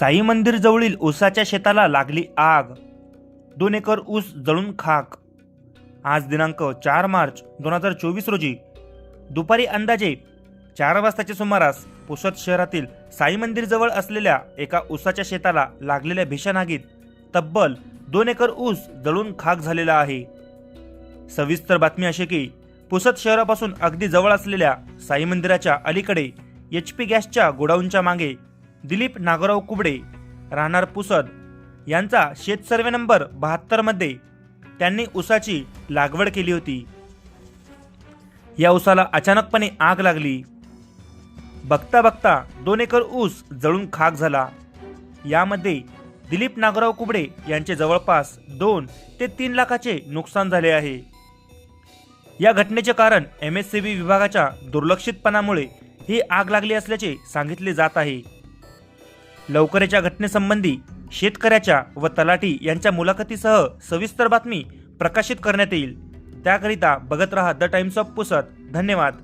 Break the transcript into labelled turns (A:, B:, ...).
A: साई मंदिर जवळील ऊसाच्या शेताला लागली आग. दोन एकर ऊस जळून खाक. आज दिनांक चार मार्च दोन हजार चोवीस रोजी दुपारी अंदाजे चार वाजताच्या सुमारास पुसद शहरातील साई मंदिर जवळ असलेल्या एका ऊसाच्या शेताला लागलेल्या भीषण आगीत तब्बल दोन एकर ऊस जळून खाक झालेला आहे. सविस्तर बातमी अशी की पुसद शहरापासून अगदी जवळ असलेल्या साई मंदिराच्या अलीकडे एच पी गॅसच्या गोडाऊनच्या मागे दिलीप नागराव कुबडे राहणार पुसद यांचा शेत सर्वे नंबर बहात्तरमध्ये त्यांनी ऊसाची लागवड केली होती. या ऊसाला अचानकपणे आग लागली. बघता बघता दोन एकर ऊस जळून खाक झाला. यामध्ये दिलीप नागराव कुबडे यांचे जवळपास दोन ते तीन लाखाचे नुकसान झाले आहे. या घटनेचे कारण एम एस सी बी विभागाच्या दुर्लक्षितपणामुळे ही आग लागली असल्याचे सांगितले जात आहे. लवकरच्या घटनेसंबंधी शेतकऱ्याच्या व तलाठी यांच्या मुलाखतीसह सविस्तर बातमी प्रकाशित करण्यात येईल. त्याकरिता बघत रहा द टाइम्स ऑफ पुसत धन्यवाद.